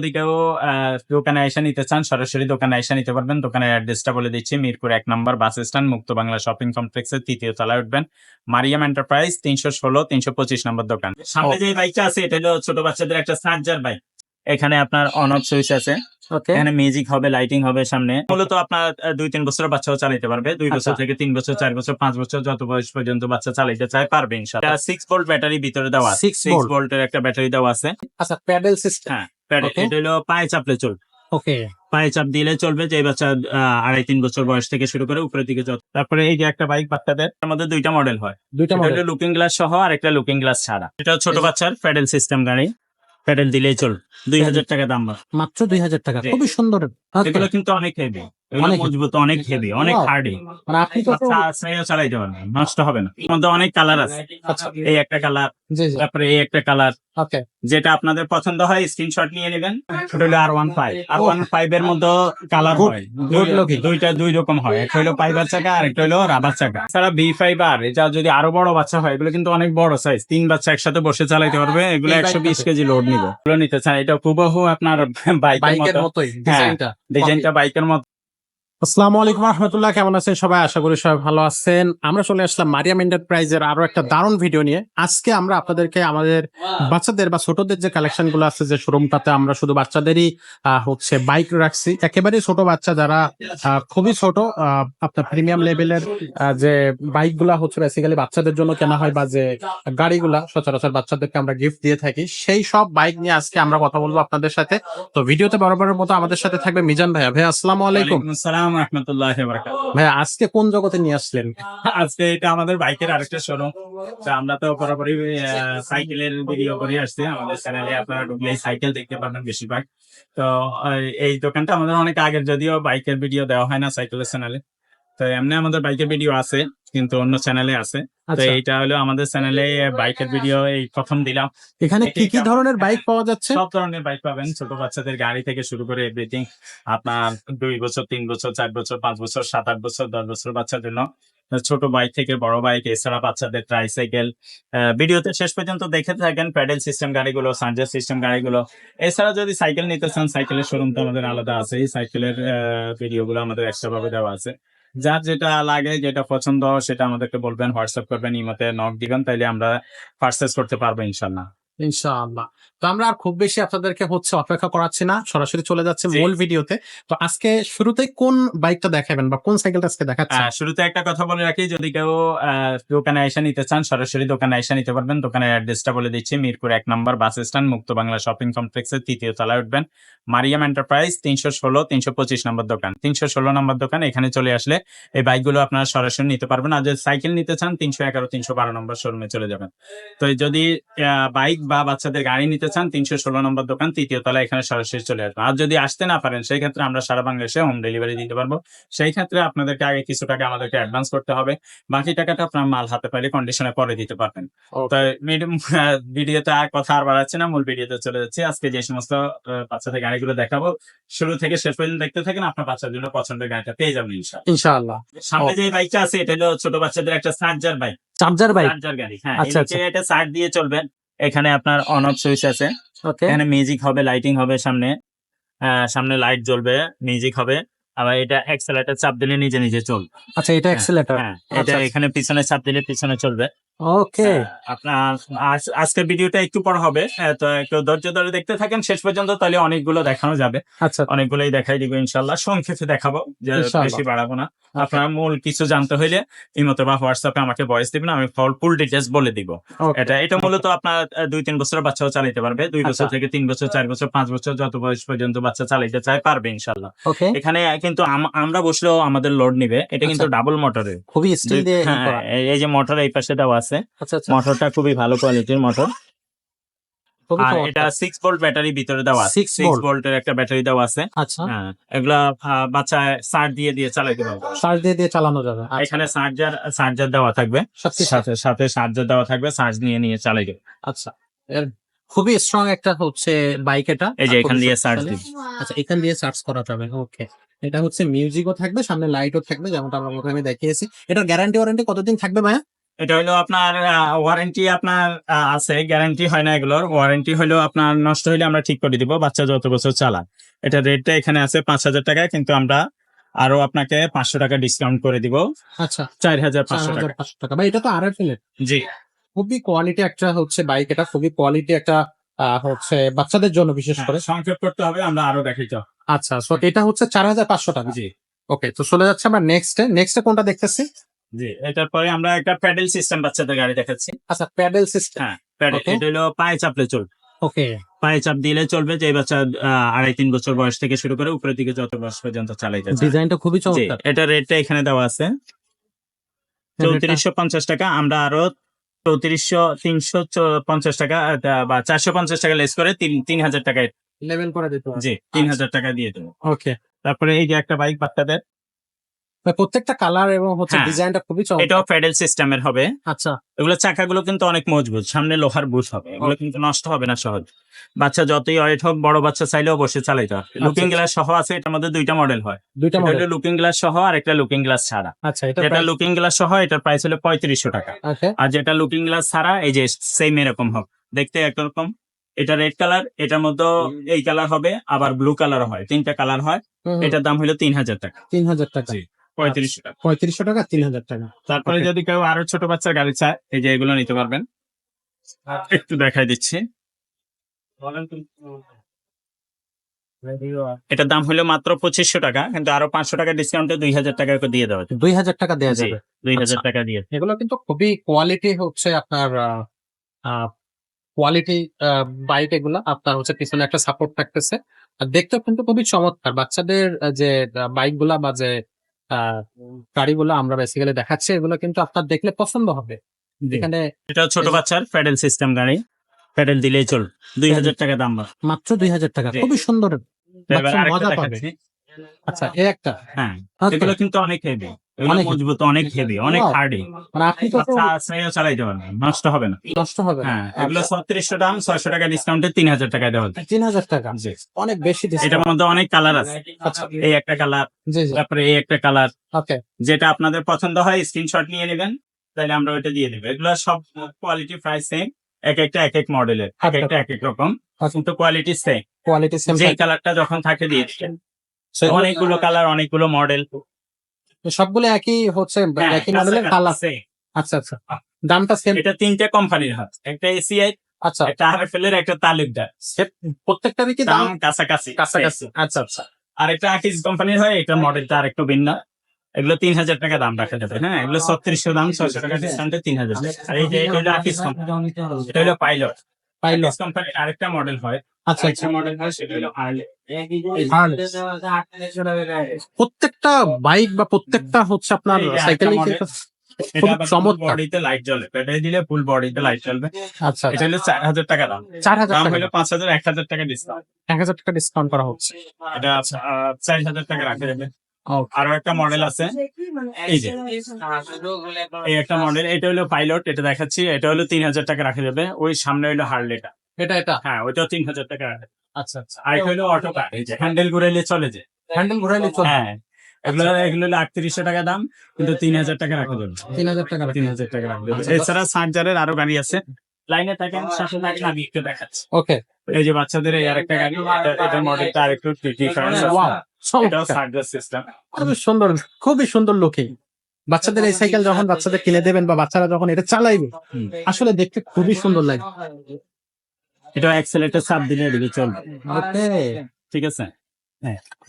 যদি কেউ দোকানে এসে নিতে চান সরাসরি দোকানে এসে নিতে পারবেন। দোকানের অ্যাড্রেসটা বলে দিচ্ছি মিরপুর এক নম্বর বাস স্ট্যান্ড মুক্ত বাংলা শপিং কমপ্লেক্সের তৃতীয় তলায় উঠবেন। মারিয়াম এন্টারপ্রাইজ তিনশো ষোলো তিনশো পঁচিশ নম্বর দোকান। সামনে যে বাইকটা আছে এটা হলো ছোট বাচ্চাদের একটা সার্জার বাইক। এখানে আপনার অন অফ সুইচ আছে। এখানে মিউজিক হবে লাইটিং হবে সামনে। মূলত আপনার দুই তিন বছরের বাচ্চাও চালাতে পারবে। দুই বছর আচ্ছা। থেকে তিন বছর চার বছর পাঁচ বছর যত বয়স পর্যন্ত বাচ্চা চালাইতে চায় পারবে সিক্স ভোল্ট ব্যাটারি ভিতরে দেওয়া সিক্স। ভোল্টের একটা ব্যাটারি দেওয়া আছে। আচ্ছা প্যাডেল সিস্টেম এটা হলো পায়ে চাপলে চলবে ওকে পায়ে চাপ দিলে চলবে যে বাচ্চা আড়াই তিন বছর বয়স থেকে শুরু করে উপরের দিকে যত তারপরে এই যে একটা বাইক বাচ্চাদের আমাদের দুইটা মডেল হয়। দুইটা মডেল লুকিং গ্লাস সহ আর একটা লুকিং গ্লাস ছাড়া। এটা ছোট বাচ্চার প্যাডেল সিস্টেম গাড়ি। প্যাডেল দিলেই চল। দুই হাজার টাকা দাম। মাত্র। দুই হাজার টাকা। খুবই সুন্দর। এগুলো কিন্তু অনেক হেভি অনেক মজবুত অনেক হেভি অনেক হার্ডি মানে আপনি তো বাচ্চা চালাইতে পারবে নষ্ট হবে না। মধ্যে অনেক কালার আছে। আচ্ছা। এই একটা কালার তারপরে এই একটা কালার ওকে যেটা আপনাদের পছন্দ হয় স্ক্রিনশট নিয়ে নেবেন। ওটা হলো R one five R one five এর মধ্যে কালার হয়। দুইটা দুই রকম হয়। একটা হলো ফাইবার চাকা আর একটা হলো রাবার চাকা। এছাড়া বি ফাইভ আর এটা যদি আরও বড় বাচ্চা হয় এগুলো কিন্তু অনেক বড় সাইজ তিন বাচ্চা একসাথে বসে চালাইতে পারবে এগুলো একশো বিশ কেজি লোড নিবে। এগুলো নিতে চান এটা খুবহু আপনার বাইকের মতো। মতোই হ্যাঁ। ডিজাইনটা বাইকের মতো। আসসালামু আলাইকুম রহমতুল্লাহ কেমন আছেন সবাই? আশা করি সবাই ভালো আছেন। আমরা চলে আসলাম মারিয়াম এন্টারপ্রাইজের আরও একটা দারুণ ভিডিও নিয়ে। আজকে আমরা আপনাদেরকে আমাদের বাচ্চাদের বা ছোটদের যে কালেকশনগুলো আছে যে শোরুমটাতে আমরা শুধু বাচ্চাদেরই হচ্ছে বাইক রাখছি একেবারেই ছোট বাচ্চা যারা খুবই ছোট আহ, আপনার প্রিমিয়াম লেভেলের যে বাইকগুলা হচ্ছে বেসিক্যালি বাচ্চাদের জন্য কেনা হয় বা যে গাড়িগুলা সচরাচর বাচ্চাদেরকে আমরা গিফট দিয়ে থাকি সেই সব বাইক নিয়ে আজকে আমরা কথা বলব আপনাদের সাথে। তো ভিডিওতে বরাবরের মতো আমাদের সাথে থাকবে মিজান ভাইয়া। ভাইয়া আসসালামু আলাইকুম। ওয়ালাইকুম আসসালাম রহমতুল্লাহ ভাই আজকে কোন জগতে নিয়ে আসলেন? আজকে এটা আমাদের বাইকের আরেকটা শোরুম তো আমরা তো বরাবরই সাইকেলের ভিডিও করে আসছি। আমাদের চ্যানেলে আপনারা ঢুকলে সাইকেল দেখতে পাবেন বেশিরভাগ। তো এই দোকানটা আমাদের অনেক আগের যদিও বাইকের ভিডিও দেওয়া হয় না সাইকেলের চ্যানেলে তো এমনি আমাদের বাইকের ভিডিও আছে কিন্তু অন্য চ্যানেলে আছে। তো আচ্ছা। এইটা হলো আমাদের চ্যানেলে বাইকের ভিডিও এই প্রথম দিলাম। এখানে কি কি ধরনের বাইক পাওয়া যাচ্ছে? সব ধরনের বাইক পাবেন। ছোট বাচ্চাদের গাড়ি থেকে শুরু করে এভরিথিং আপনার দুই বছর তিন বছর চার বছর পাঁচ বছর সাত আট বছর দশ বছর বাচ্চার জন্য। ছোট বাইক থেকে বড় বাইক এছাড়া বাচ্চাদের ট্রাইসাইকেল ভিডিওতে শেষ পর্যন্ত দেখে থাকেন প্যাডেল সিস্টেম গাড়িগুলো সানজার সিস্টেম গাড়িগুলো। এছাড়া যদি সাইকেল নিতে চান সাইকেলের শোরুম তো আমাদের আলাদা আছে এই সাইকেলের ভিডিওগুলো আমাদের এক্সট্রা ভাবে দেওয়া আছে। যার যেটা লাগে, যেটা পছন্দ, সেটা আমাদেরকে বলবেন, হোয়াটসঅ্যাপ করবেন, ইমতে নক দিবেন, তাইলে আমরা পারচেস করতে পারব ইনশাল্লাহ। ইনশাআল্লাহ। তো আমরা আর খুব বেশি আপনাদেরকে হচ্ছে অপেক্ষা করাচ্ছি না সরাসরি চলে যাচ্ছে। মূল ভিডিওতে। তো আজকে শুরুতে কোন বাইকটা দেখাবেন বা কোন সাইকেলটা আজকে দেখাচ্ছেন? আহ, শুরুতে একটা কথা বলে রাখি যদি কেউ দোকানে এসে নিতে চান সরাসরি দোকানে এসে নিতে পারবেন। দোকানের অ্যাড্রেসটা বলে দিচ্ছি মিরপুর এক নম্বর বাস স্ট্যান্ড মুক্ত বাংলা শপিং কমপ্লেক্সের তৃতীয় তলায় উঠবেন। মারিয়াম এন্টারপ্রাইজ তিনশো ষোলো তিনশো পঁচিশ নম্বর দোকান। তিনশো ষোলো নম্বর দোকান এখানে চলে আসলে এই বাইকগুলো আপনারা সরাসরি নিতে পারবেন। আর যদি সাইকেল নিতে চান তিনশো এগারো তিনশো বারো নম্বর শোরুমে চলে যাবেন। তো যদি বাইক বা বাচ্চাদের গাড়ি নিতে চান তিনশো ষোলো নম্বর দোকান তৃতীয় তলা এখানে সরাসরি চলে আসবেন। আর যদি আসতে না পারেন সেই ক্ষেত্রে আমরা সারা বাংলাদেশে হোম ডেলিভারি দিতে পারব। সেই ক্ষেত্রে আপনাদেরকে আগে কিছু টাকা আমাদেরকে অ্যাডভান্স করতে হবে। বাকি টাকাটা আপনার মাল হাতে পাইলে কন্ডিশনে পরে দিতে পারবেন। তো ভিডিওতে আর কথা আর বাড়াচ্ছে না মূল ভিডিওতে চলে যাচ্ছে। আজকে যে সমস্ত বাচ্চাদের গাড়িগুলো দেখাবো শুরু থেকে শেষ পর্যন্ত দেখতে থাকেন আপনার বাচ্চার জন্য পছন্দের গাড়িটা পেয়ে যাবেন ইনশাআল্লাহ। সামনে যে বাইকটা আছে এটা হলো ছোট বাচ্চাদের একটা charger bike charger bike charger গাড়ি হ্যাঁ আচ্ছা, আচ্ছা। এটা চার্জ দিয়ে চলবেন। এখানে আপনার অন অফ সুইচ আছে। ওকে এখানে মিউজিক হবে লাইটিং হবে সামনে। আহ, সামনে লাইট জ্বলবে মিউজিক হবে। আবার এটা এক্সেলেটার চাপ দিলে নিজে নিজে চলবে। আচ্ছা এটা এক্সেলেটর হ্যাঁ এটা আচ্ছা। এখানে পিছনে চাপ দিলে পিছনে চলবে। ওকে হ্যাঁ, আপনার আজকের ভিডিওটা একটু পর হবে। হ্যাঁ, তো একটু ধৈর্য ধরে দেখতে থাকেন। শেষ পর্যন্ত তাহলে অনেকগুলো দেখানো যাবে। আচ্ছা। অনেকগুলোই দেখাই দিব ইনশাল্লাহ। সংক্ষেপে দেখাবো যে বেশি বাড়াবো না। আপনারা মূল কিছু জানতে হইলে ইমতে বা হোয়াটসঅ্যাপে আমাকে ভয়েস দিবেন আমি ফল ফুল ডিটেলস বলে দিব। এটা এটা মূলত আপনার দুই তিন বছরের বাচ্চাও চালাতে পারবে। দুই বছর আচ্ছা। থেকে তিন বছর চার বছর পাঁচ বছর যত বয়স পর্যন্ত বাচ্চা চালাইতে চায় পারবে ইনশাল্লাহ। এখানে কিন্তু আম- আমরা বসলেও আমাদের লোড নিবে। এটা কিন্তু আচ্ছা। ডাবল মোটরের খুবই হ্যাঁ, এই- এই যে মোটর এই পাশে দেওয়া আছে আচ্ছা আচ্ছা। মোটরটা খুবই ভালো কোয়ালিটির মোটর। খুবই আর এটা সিক্স ভোল্ট ব্যাটারি ভিতরে দেওয়া আছে। সিক্স? ভোল্টের একটা ব্যাটারি দেওয়া আছে। আচ্ছা। হ্যাঁ এগুলা আহ, বাচ্চা সার দিয়ে দিয়ে চালাইতে পারবে। চার্জ দিয়ে দিয়ে চালানো যাবে। আচ্ছা, এখানে চার্জার চার্জার দেওয়া থাকবে। সাথে সাথে চার্জার দেওয়া থাকবে। চার্জ নিয়ে নিয়ে আচ্ছা। খুবই স্ট্রং একটা হচ্ছে বাইক এটা। এই যে এখান দিয়ে। চার্জ দিবে আচ্ছা এখান দিয়ে চার্জ করা যাবে। ওকে এটা হচ্ছে মিউজিকও থাকবে সামনে লাইটও থাকবে যেমনটা আমরা প্রথমে দেখিয়েছি। এটার গ্যারান্টি ওয়ারেন্টি কতদিন থাকবে ভাইয়া? এটা হলো আপনার ওয়ারেন্টি আপনার আছে গ্যারান্টি হয় না এগুলোর। ওয়ারেন্টি হলো আপনার নষ্ট হলে আমরা ঠিক করে দিব বাচ্চা যত বছর চালান। এটা রেটটা এখানে আছে পাঁচ হাজার টাকা কিন্তু আমরা আরও আপনাকে পাঁচশো টাকা ডিসকাউন্ট করে দিব। আচ্ছা। চার হাজার পাঁচশো টাকা। পাঁচশো টাকা। বা এটা তো আর জি। খুবই কোয়ালিটি একটা হচ্ছে বাইক এটা খুবই কোয়ালিটি একটা হচ্ছে বাচ্চাদের জন্য বিশেষ করে। হ্যাঁ, সংক্ষেপ করতে হবে আমরা আরও দেখাই তো। আচ্ছা সো এটা হচ্ছে চার হাজার পাঁচশো টাকা। জি। ওকে তো চলে যাচ্ছে আমরা নেক্সটে নেক্সটে কোনটা দেখতেছি? জি এটার পরে আমরা একটা প্যাডেল সিস্টেম বাচ্চাদের গাড়ি দেখাচ্ছি। আচ্ছা প্যাডেল সিস্টেম। হ্যাঁ প্যাডেল এটা হলো পায়ে চাপলে চলবে। ওকে। পায়ে চাপ দিলে চলবে যে বাচ্চা আড়াই তিন বছর বয়স থেকে শুরু করে উপরের দিকে যত বয়স পর্যন্ত চালাইতে চায়। ডিজাইনটা খুবই চমৎকার। এটা রেটটা এখানে দেওয়া আছে। চৌত্রিশশো পঞ্চাশ টাকা আমরা আরও চৌত্রিশশো তিনশো পঞ্চাশ টাকা বা চারশো পঞ্চাশ টাকা লেস করে তিন তিন হাজার টাকায় লেভেল করে দিতে জি তিন হাজার টাকা দিয়ে দেবো। ওকে তারপরে এই যে একটা বাইক বাচ্চাদের প্রত্যেকটা কালার এবং হচ্ছে হ্যাঁ। ডিজাইনটা খুবই চমৎকার। এটাও প্যাডেল সিস্টেমের হবে। আচ্ছা। এগুলো চাকাগুলো কিন্তু অনেক মজবুত সামনে লোহার বুশ হবে। এগুলো কিন্তু নষ্ট হবে না সহজ। বাচ্চা যতই ওয়েট হোক বড় বাচ্চা চাইলেও বসে চালাইতে হবে। লুকিং আচ্ছা। গ্লাস সহ আছে এটার মধ্যে দুইটা মডেল হয়। দুইটা মডেল লুকিং গ্লাস সহ আর একটা লুকিং গ্লাস ছাড়া। আচ্ছা এটা যেটা লুকিং গ্লাস সহ এটার প্রাইস হলো পঁয়ত্রিশশো টাকা। ওকে আর যেটা লুকিং গ্লাস ছাড়া এই যে সেম এরকম হবে দেখতে একরকম। এটা রেড কালার এটার মধ্যে এই কালার হবে আবার ব্লু কালার হয়। তিনটা কালার হয়। এটার দাম হলো তিন হাজার টাকা। তিন হাজার টাকা। জি। পঁয়ত্রিশশো টাকা পঁয়ত্রিশশো টাকা তিন হাজার টাকা। তারপরে যদি কেউ আরও ছোট বাচ্চার গাড়ি চায় এই যে এগুলো নিতে পারবেন। একটু দেখাই দিচ্ছি। এটার দাম হলো মাত্র পঁচিশশো টাকা কিন্তু আরও পাঁচশো টাকা ডিসকাউন্টে দুই হাজার টাকা করে দিয়ে দেওয়া দুই হাজার টাকা দেওয়া যাবে। দুই হাজার আচ্ছা। টাকা দিয়ে। এগুলো কিন্তু খুবই কোয়ালিটি হচ্ছে আপনার কোয়ালিটি বাইক এগুলো। আপনার হচ্ছে পিছনে একটা সাপোর্ট থাকতেছে। আর দেখতেও কিন্তু খুবই চমৎকার। বাচ্চাদের যে বাইকগুলা বা যে গাড়িগুলো আমরা বেসিক্যালি দেখাচ্ছি এগুলো কিন্তু আপনার দেখলে পছন্দ হবে। এখানে এটা ছোট বাচ্চার প্যাডেল সিস্টেম গাড়ি। প্যাডেল দিলেই চল। দুই হাজার টাকা দাম বা মাত্র দুই হাজার টাকা। খুবই সুন্দর। এবার আরেকটা মজা পাবে। দেখাচ্ছি। আচ্ছা এই একটা। হ্যাঁ এগুলো কিন্তু অনেক হেভি অনেক মজবুত অনেক হেভি অনেক. হার্ডি মানে আপনি তো বাচ্চা চালাইতে পারবেন নষ্ট হবে না। নষ্ট হবে হ্যাঁ এগুলো ছত্রিশশো দাম ছয়শো টাকা ডিসকাউন্টে তিন হাজার টাকায় দেওয়া যায়। তিন হাজার টাকা? অনেক বেশি এটার মধ্যে অনেক কালার আছে। আচ্ছা। এই একটা কালার তারপরে এই একটা কালার ওকে। যেটা আপনাদের পছন্দ হয় স্ক্রিনশট নিয়ে নেবেন তাহলে আমরা ওইটা দিয়ে দেবো। এগুলো সব কোয়ালিটি প্রাইস সেম এক একটা এক এক মডেলের এক একটা এক এক রকম কিন্তু কোয়ালিটি সেম কোয়ালিটি সেম যে কালারটা যখন থাকে দিয়ে অনেকগুলো কালার অনেকগুলো মডেল সবগুলো একই হচ্ছে হ্যাঁ, একই মডেলের কালার আচ্ছা আচ্ছা। দামটা সেম এটা তিনটে কোম্পানির হাত। একটা এসিআই আচ্ছা। একটা আরএফএল এর একটা তালুকদার। প্রত্যেকটারই কি দাম? কাছাকাছি কাছাকাছি। আচ্ছা আচ্ছা। আর একটা আকিস কোম্পানির হয় এটা মডেলটা আর একটু ভিন্ন। এগুলো তিন হাজার টাকা দাম রাখা যাবে। হ্যাঁ এগুলো ছত্রিশশো দাম ছয়শো টাকা ডিসকাউন্টে তিন হাজার আর এই যে এটা হলো আকিস কোম্পানি এটা হলো পাইলট পাইলো আকিস কোম্পানির আরেকটা মডেল হয়। আচ্ছা আচ্ছা। মডেল হয় সেটা হলো প্রত্যেকটা বাইক বা প্রত্যেকটা হচ্ছে আপনার সাইকেল এটা চমৎকার। বডিতে লাইট জ্বলে। দিলে ফুল বডিতে লাইট জ্বলবে। আচ্ছা এটা হলো চার হাজার টাকা দাম। চার হাজার দাম হলো পাঁচ হাজার এক হাজার টাকা ডিসকাউন্ট এক হাজার টাকা ডিসকাউন্ট করা হচ্ছে। এটা চার হাজার টাকা রাখা যাবে। আরও একটা মডেল আছে। এই যে। এই একটা মডেল এটা হলো পাইলট এটা দেখাচ্ছি। এটা হলো তিন হাজার টাকা রাখা যাবে। ওই সামনে হলো হার্লেটা এটা এটা। হ্যাঁ ওইটাও তিন হাজার টাকা। আচ্ছা আচ্ছা। অটো কার এই যে হ্যান্ডেল ঘুরাইলে চলে যে। হ্যান্ডেল ঘুরাইলে চলবে হ্যাঁ এগুলো এগুলো আটত্রিশশো টাকা দাম কিন্তু তিন হাজার টাকা রাখা যাবে। তিন হাজার টাকা তিন হাজার টাকা রাখা যাবে এছাড়া চার্জারের আরও গাড়ি আছে। লাইনে থাকেন সাথে থাকেন আমি একটু দেখাচ্ছি। ওকে। এই যে বাচ্চাদের এই আরেকটা গাড়ি এটার মডেলটা আরেকটু ডিফারেন্স এটাও সিস্টেম খুবই সুন্দর খুবই সুন্দর লুকিং বাচ্চাদের এই সাইকেল যখন বাচ্চাদের কিনে দেবেন বা বাচ্চারা যখন এটা চালাইবে আসলে দেখতে খুবই সুন্দর লাগে। এটা অ্যাক্সেলেটর চাপ দিলে এদিকে চলবে ওকে। ঠিক আছে?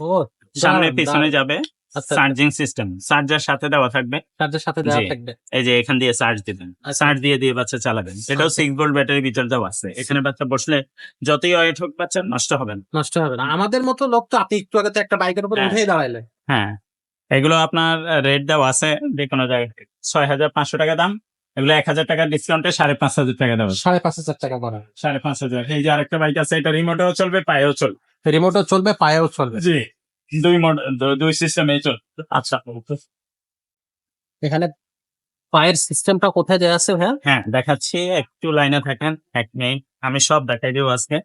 ও সামনে পিছনে যাবে আচ্ছা চার্জিং সিস্টেম। চার্জার সাথে দেওয়া থাকবে। চার্জের সাথে দেওয়া থাকবে। এই যে এখান দিয়ে চার্জ দিবেন। আচ্ছা। চার্জ দিয়ে দিয়ে বাচ্চা চালাবেন। এটাও সিক্স ভোল্ট ব্যাটারি ভিতর দেওয়া আছে। এখানে বাচ্চা বসলে যতই ওয়েট হোক বাচ্চা নষ্ট হবে না। নষ্ট হবে না। আমাদের মতো লোক তো আপনি একটু আগে তো একটা বাইকের উপর হ্যাঁ। উঠেই দাঁড়াইলে হ্যাঁ। এগুলো আপনার রেট দেওয়া আছে যে কোনো জায়গায়। ছয় হাজার পাঁচশো টাকা দাম। এগুলো এক হাজার টাকা ডিসকাউন্টে সাড়ে পাঁচ হাজার টাকা দেওয়া সাড়ে পাঁচ হাজার টাকা করা। সাড়ে পাঁচ হাজার। এই যে আরেকটা বাইক আছে এটা রিমোটেও চলবে পায়েও চলবে। রিমোটও চলবে পায়েও চলবে। জি দুই দুই সিস্টেমে চল আচ্ছা। এখানে পায়ের সিস্টেমটা কোথায় দেওয়া আছে ভাইয়া? হ্যাঁ দেখাচ্ছি একটু লাইনে থাকেন এক মিনিট আমি সব দেখাই দিব আজকে।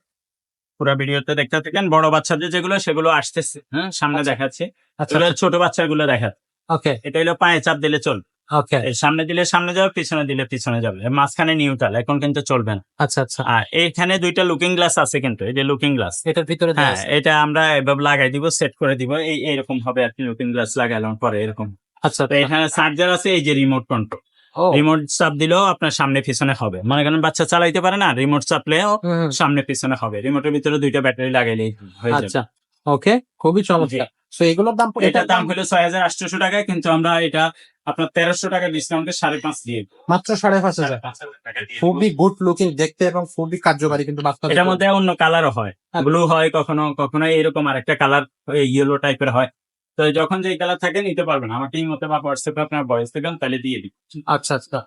পুরো ভিডিওতে দেখতে থাকেন বড় বাচ্চাদের যেগুলো সেগুলো আসতেছে। হ্যাঁ সামনে আচ্ছা। দেখাচ্ছি। আচ্ছা এগুলো ছোট বাচ্চাগুলো দেখা। ওকে এটা হলো পায়ে চাপ দিলে চল ওকে সামনে দিলে সামনে যাবে পিছনে দিলে পিছনে যাবে। মাঝখানে নিউট্রাল এখন কিন্তু চলবে না। আচ্ছা আচ্ছা। আর এখানে দুইটা লুকিং গ্লাস আছে কিন্তু এই যে লুকিং গ্লাস এটার ভিতরে হ্যাঁ এটা আমরা এভাবে লাগাই দিব সেট করে দিব এই এরকম হবে আর কি লুকিং গ্লাস লাগালাম পরে এরকম। আচ্ছা তো এখানে চার্জার আছে এই যে রিমোট কন্ট্রোল রিমোট চাপ দিলেও আপনার সামনে পিছনে হবে। মনে করেন বাচ্চা চালাইতে পারে না রিমোট চাপলেও। সামনে পিছনে হবে। রিমোটের ভিতরে দুইটা ব্যাটারি লাগাইলেই হয়ে যাবে। আচ্ছা। ওকে খুবই চমৎকার। তো এগুলোর দাম এটার দাম হলো ছয় হাজার আটশোশো টাকা কিন্তু আমরা এটা আপনার তেরোশো টাকা ডিসকাউন্টে সাড়ে পাঁচ দিয়ে মাত্র সাড়ে পাঁচ হাজার। খুবই গুড লুকিং দেখতে এবং খুবই কার্যকারী কিন্তু এটার মধ্যে অন্য কালারও হয়। ব্লু হয় কখনো কখনো এরকম আরেকটা কালার ইয়েলো টাইপের হয়। তো যখন যে কালার থাকে নিতে পারবেন। আমাকে এই মতো বা হোয়াটসঅ্যাপে আপনার ভয়েস দেবেন তাহলে দিয়ে দিই আচ্ছা আচ্ছা।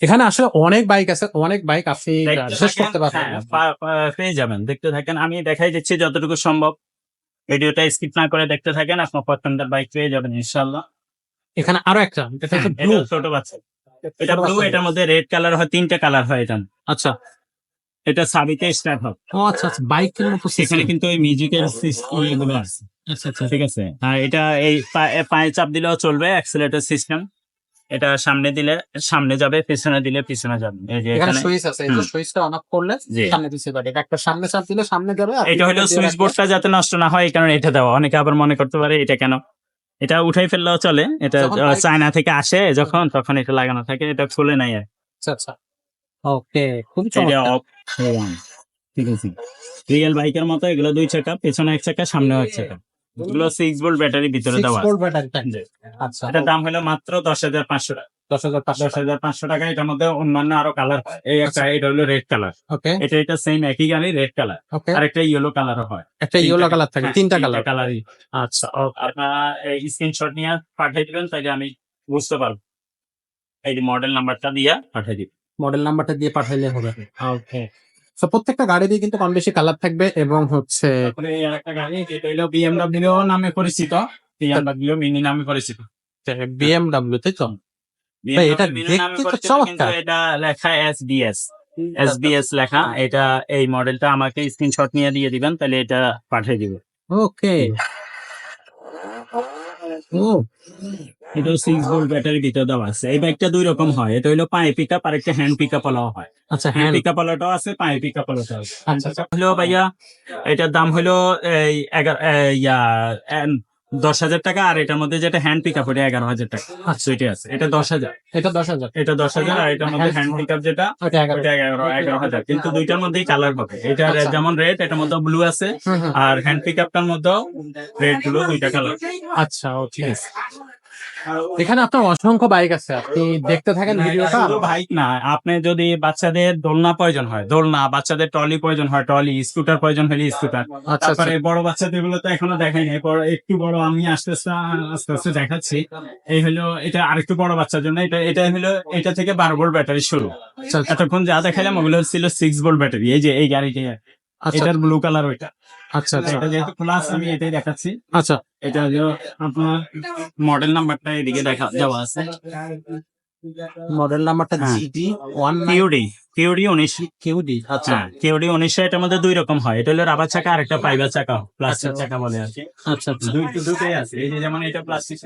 এখানে আসলে অনেক বাইক আছে অনেক বাইক আপনি শেষ করতে পারবেন। হ্যাঁ, পেয়ে যাবেন। দেখতে থাকেন আমি দেখাই দিচ্ছি যতটুকু সম্ভব। ভিডিওটা স্কিপ না করে দেখতে থাকেন আপনার পছন্দের বাইক পেয়ে যাবেন ইনশাল্লাহ এখানে আরও একটা এটা হচ্ছে ব্লু ছোট বাচ্চা। এটা ব্লু এটার মধ্যে রেড কালার হয় তিনটা কালার হয় এটা। আচ্ছা। এটা সাবিতে স্টার্ট হবে ও আচ্ছা আচ্ছা বাইকের মতো সেখানে কিন্তু ওই মিউজিকের ইয়েগুলো আছে। আচ্ছা আচ্ছা। ঠিক আছে। আর এটা এই পায়ে চাপ দিলেও চলবে অ্যাক্সিলেটর সিস্টেম এটা সামনে দিলে সামনে যাবে পিছনে দিলে পিছনে যাবে। এই যে এখানে সুইচ আছে। এই যে সুইচটা অন অফ করলে সামনে দিতে পারে। এটা একটা সামনে চাপ দিলে সামনে যাবে এটা হলো সুইচ বোর্ডটা যাতে নষ্ট না হয় এই কারণে এটা দেওয়া। অনেকে আবার মনে করতে পারে এটা কেন? এটা উঠাই ফেললেও চলে। এটা চায়না থেকে আসে যখন তখন এটা লাগানো থাকে। এটা খুলে নাই আর আচ্ছা আচ্ছা। ওকে খুব এটা। ঠিক আছে। রিয়েল বাইকের মতো এগুলো দুই চাকা পেছনে এক চাকা সামনে এক চাকা। এগুলো সিক্স ভোল্ট ব্যাটারি ভিতরে দেওয়া। আচ্ছা এটার দাম হলো মাত্র দশ হাজার পাঁচশো টাকা। দশ হাজার দশ হাজার পাঁচশো টাকা এটার মধ্যে অন্যান্য আরও কালার এই একটা এটা হলো রেড কালার ওকে এটা এটা সেম একই গাড়ি রেড কালার ওকে আর একটা ইয়েলো কালারও হয়। একটা ইয়েলো কালার থাকে হ্যাঁ, তিনটা কালার কালারই আচ্ছা আপনারা স্ক্রিনশট নিয়ে পাঠিয়ে দিবেন আমি বুঝতে পারব। এই যে মডেল নাম্বারটা দিয়ে পাঠিয়ে দিবেন। মডেল নাম্বারটা দিয়ে পাঠাইলে হবে। ওকে তো প্রত্যেকটা গাড়িরই কিন্তু কম বেশি কালার থাকবে এবং হচ্ছে তারপরে এই আরেকটা গাড়ি যেটা হলো বিএমডব্লিউ নামে পরিচিত। বিএমডব্লিউ মিনি নামে পরিচিত। বিএমডব্লিউ তাই তো? এটা দেখতে তো চমৎকার। এটা লেখা এসবিএস এসবিএস লেখা এটা এই মডেলটা আমাকে স্ক্রিনশট নিয়ে দিয়ে দিবেন তাহলে এটা পাঠিয়ে দিব। ওকে। ও। এটা সিক্স ভোল্ট ব্যাটারি ভিতরে দেওয়া আছে। এই বাইকটা দুই রকম হয় এটা হলো পায়ে পিক আপ আর একটা হ্যান্ড পিক আপ হয়। আচ্ছা হ্যান্ড হ্যাঁ পিক আপ আছে পায়ে পিক আপ আছে। আচ্ছা আচ্ছা। হলো ভাইয়া এটার দাম হলো এই এগারো ইয়া দশ হাজার টাকা আর এটার মধ্যে যেটা হ্যান্ড পিক আপ ওটা এগারো হাজার টাকা। আচ্ছা। এটা আছে। এটা দশ হাজার। এটা দশ হাজার। এটা দশ হাজার আর এটার মধ্যে হ্যান্ড পিক আপ যেটা ওটা এগারো। এগারো হাজার। কিন্তু দুইটার মধ্যেই কালার পাবে এটা আচ্ছা। যেমন রেড এটার মধ্যে ব্লু আছে। আর হ্যান্ড পিক আপটার মধ্যেও রেড ব্লু দুইটা কালার আচ্ছা ওকে এখানে আপনার অসংখ্য বাইক আছে আপনি দেখতে থাকেন ভিডিওটা বাইক না আপনি যদি বাচ্চাদের দোলনা প্রয়োজন হয় দোলনা বাচ্চাদের ট্রলি প্রয়োজন হয় ট্রলি স্কুটার প্রয়োজন হলে স্কুটার আচ্ছা তারপরে বড় বাচ্চাদেরগুলো তো এখনও দেখাই নাই পরে একটু বড় আমি আস্তে আস্তে আস্তে আস্তে দেখাচ্ছি। এই হলো এটা আরেকটু বড় বাচ্চার জন্য এটা এটা হলো এটা থেকে বারো ভোল্ট ব্যাটারি শুরু। আচ্ছা আচ্ছা, এতক্ষণ যা দেখাইলাম ওগুলো ছিল সিক্স ভোল্ট ব্যাটারি এই যে এই গাড়িটি। আচ্ছা এটার ব্লু কালার ওইটা। আচ্ছা আচ্ছা। এটা যেহেতু আছে আমি এটাই দেখাচ্ছি। আচ্ছা। এটা আপনার মডেল নাম্বারটা এদিকে দেখা দেওয়া আছে। মডেল নাম্বারটা। জিডি ওয়ান কিউডি কিউডি উনিশ। কিউডি আচ্ছা। কিউডি উনিশশো এটার মধ্যে দুই রকম হয়। এটা হলো রাবার চাকা আর একটা ফাইবার চাকা প্লাস্টিক আচ্ছা। চাকা বলে আর কি। আচ্ছা আচ্ছা। দুই দুটোই আছে। এই যে যেমন এটা প্লাস্টিক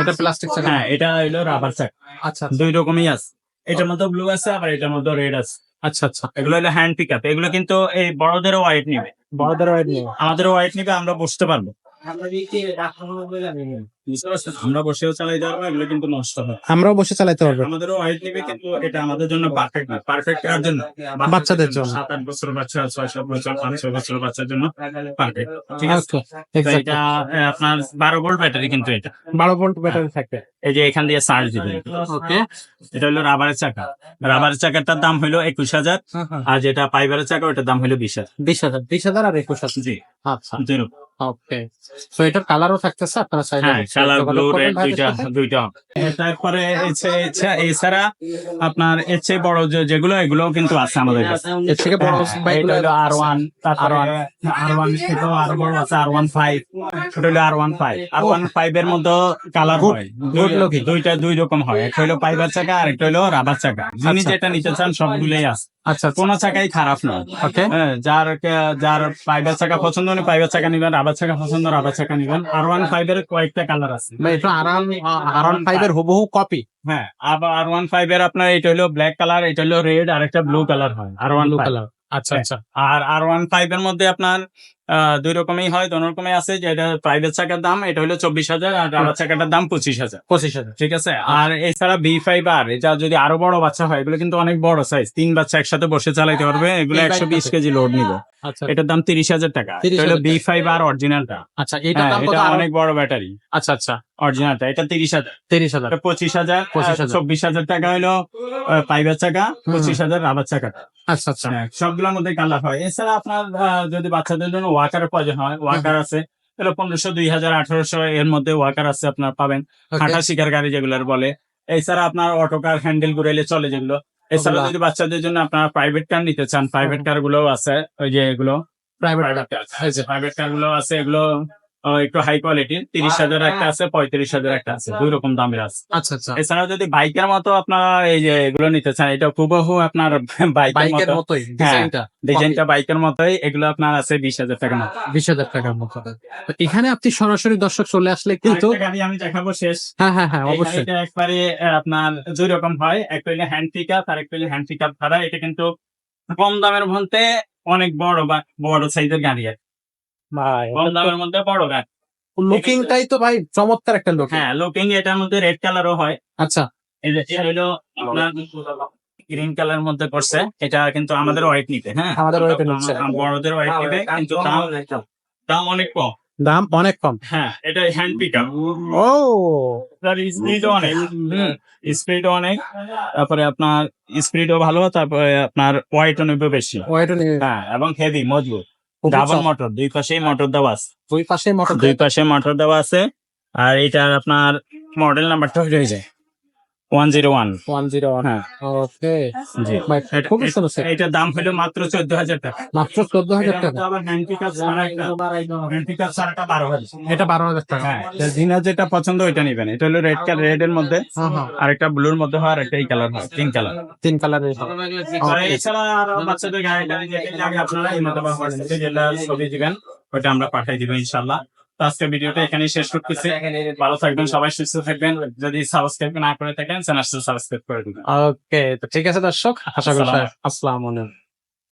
এটা প্লাস্টিক চাকা। হ্যাঁ এটা হলো রাবার চাকা। আচ্ছা দুই রকমই আছে। এটার মধ্যে ব্লু আছে আবার এটার মধ্যে রেড আছে। আচ্ছা আচ্ছা। এগুলো হলো হ্যান্ড পিক আপ এগুলো কিন্তু এই বড়দেরও ওয়াইট নিবে। বড়দের ওয়াইট নিবে। আমাদেরও ওয়াইট নিবে আমরা বসতে পারব। পারছেন আমরা বসেও চালাই যাব এগুলো কিন্তু নষ্ট হয় আমরাও বসে চালাতে পারব। আমাদেরও ওয়াইট নিবে কিন্তু এটা আমাদের জন্য পারফেক্ট না। পারফেক্ট কার জন্য? বাচ্চাদের জন্য। সাত আট বছর বাচ্চা ছয় সাত বছর পাঁচ ছয় বছর বাচ্চার জন্য পারফেক্ট ঠিক আছে? Okay, তো exactly. এটা আপনার বারো ভোল্ট ব্যাটারি কিন্তু এটা। বারো ভোল্ট ব্যাটারি থাকবে। এই যে এখান দিয়ে চার্জ দিবেন। ওকে এটা হলো রাবারের চাকা। রাবারের চাকাটার দাম হলো একুশ হাজার। আর যেটা ফাইবারের চাকা ওটার দাম হলো বিশ হাজার। বিশ হাজার বিশ হাজার আর একুশ হাজার। জি। আচ্ছা। ওকে তো এটার কালারও থাকতেছে আপনারা চাইলে হ্যাঁ কালার ব্লু রেড দুইটা দুইটা। তারপরে এছে- এছে- এছাড়া আপনার এর চেয়ে বড় যে যেগুলো এগুলো কিন্তু আছে আমাদের কাছে। এর থেকে বড় বাইক হলো R one R one R one আরও বড় আছে আর ওয়ান ফাইভ ওটা হলো R one five R one five এর মধ্যে কালার হয়। দুইটা দুই রকম হয়। একটা হলো চাকা আর একটা হলো রাবার চাকা। যিনি আচ্ছা। যেটা নিতে চান সবগুলোই আছে। আচ্ছা কোন চাকাই খারাপ নয়। ওকে হ্যাঁ, যার যার ফাইবার চাকা পছন্দ হলে চাকা নিবেন রাবার চাকা পছন্দ রাবার চাকা নিবেন। আর ওয়ান ফাইভ এর কয়েকটা কালার কালার আছে। মানে এটা আরাম আরাম ফাইভের হুবহু কপি হ্যাঁ আর আর ওয়ান ফাইভ এর আপনার এটা হলো ব্ল্যাক কালার এটা হলো রেড আর একটা ব্লু কালার হয় আর ওয়ান কালার আচ্ছা হ্যাঁ। আচ্ছা। আর আর ওয়ান ফাইভ এর মধ্যে আপনার দুই রকমই হয় দোনো রকমই আছে যেটা প্রাইভেট চাকার দাম এটা হলো চব্বিশ হাজার আর রাবার চাকাটার দাম পঁচিশ হাজার। পঁচিশ হাজার ঠিক আছে? আর এছাড়া বি ফাইভ আর এটা যদি আরও বড় বাচ্চা হয় এগুলো কিন্তু অনেক বড় সাইজ তিন বাচ্চা একসাথে বসে চালাইতে পারবে এগুলো একশো বিশ কেজি লোড নিবে। আচ্ছা। এটার দাম তিরিশ হাজার টাকা। এটা হলো বি ফাইভ আর অরিজিনালটা আচ্ছা দাম কত এটা অনেক বড় ব্যাটারি আচ্ছা আচ্ছা। অরিজিনালটা এটা তিরিশ হাজার। তিরিশ হাজার। এটা পঁচিশ হাজার চব্বিশ হাজার টাকা হলো পাইভের চাকা পঁচিশ হাজার রাবার চাকা আচ্ছা আচ্ছা। হ্যাঁ, সবগুলোর মধ্যে কালার হয়। এছাড়া আপনার যদি বাচ্চাদের জন্য ওয়াকারের প্রয়োজন হয় ওয়াকার আছে তাহলে পনেরোশো দুই হাজার আঠারোশো এর মধ্যে ওয়াকার আছে আপনার পাবেন. হাঁটা শিকার গাড়ি যেগুলোর বলে। এছাড়া আপনার অটো কার হ্যান্ডেল ঘুরাইলে চলে যেগুলো। এছাড়া যদি বাচ্চাদের জন্য আপনার প্রাইভেট কার নিতে চান প্রাইভেট কারগুলো আছে ওই যে এগুলো। প্রাইভেট প্রাইভেট কারগুলো আছে এগুলো একটু হাই কোয়ালিটির তিরিশ হাজার একটা আছে পঁয়ত্রিশ হাজার একটা আছে দুই রকম দামের আছে। আচ্ছা আচ্ছা। এছাড়া যদি বাইকের মতো আপনারা এই যে এগুলো নিতে চান এটা হুবহু আপনার বাইকের বাইকের মতো। মতোই ডিজাইনটা। ডিজাইনটা বাইকের মতোই এগুলো আপনার আছে বিশ হাজার টাকা মতো। বিশ হাজার টাকার মতো। এখানে আপনি সরাসরি দর্শক চলে আসলে কিন্তু গাড়ি আমি দেখাবো শেষ। হ্যাঁ হ্যাঁ হ্যাঁ অবশ্যই। একবারে আপনার দুই রকম হয় একটা হইলে হ্যান্ড পিক আপ আর একটা হইলে হ্যান্ড পিক আপ ছাড়া। এটা কিন্তু কম দামের মধ্যে অনেক বড় বা বড় সাইজের গাড়ি। ভাই কম দামের মধ্যে বড় লুকিংটাই তো ভাই চমৎকার একটা লুক হ্যাঁ লুকিং এটার মধ্যে রেড কালারও হয়। আচ্ছা। এটা আপনার গ্রিন কালার মধ্যে করছে এটা কিন্তু আমাদের হোয়াইট নিতে হ্যাঁ? আমাদের white নিচ্ছে। বড়দের হোয়াইট কিন্তু দাম দাম অনেক কম। দাম অনেক কম। হ্যাঁ এটা হ্যান্ড পিক আপ ও! তার স্পিড অনেক। স্পিড অনেক। তারপরে আপনার স্পিডও ভালো তারপরে আপনার ওয়াইটও নেবে বেশি। ওয়েট হ্যাঁ এবং হেভি মজবুত। ডাবল। মোটর দুই পাশেই মোটর দেওয়া আছে দুই পাশে মোটর দুই পাশে মোটর দেওয়া আছে আর এটার আপনার মডেল নাম্বারটা হয়ে যায় one zero one. One zero হ্যাঁ। ওকে। জি। সুন্দর দাম হলো মাত্র চোদ্দ হাজার টাকা। মাত্র চোদ্দ হাজার টাকা। আবার বারো এটা বারো টাকা। হ্যাঁ যেটা পছন্দ ওইটা নিবেন। এটা হলো রেড কালার রেড এর মধ্যে। হ্যাঁ। আর একটা ব্লুর মধ্যে হয় আর একটা এই কালার হয় তিন কালার তিন এছাড়া গাড়ি আপনারা এই মতো যেটা ছবি দিবেন ওটা আমরা পাঠাই দিব ইনশাল্লাহ। আজকে ভিডিওটা এখানে শেষ করতেছি। ভালো থাকবেন সবাই সুস্থ থাকবেন। যদি সাবস্ক্রাইব না করে থাকেন চ্যানেলটা সাবস্ক্রাইব করে দিবেন। ওকে তো ঠিক আছে দর্শক আশা করি আসসালামু আলাইকুম।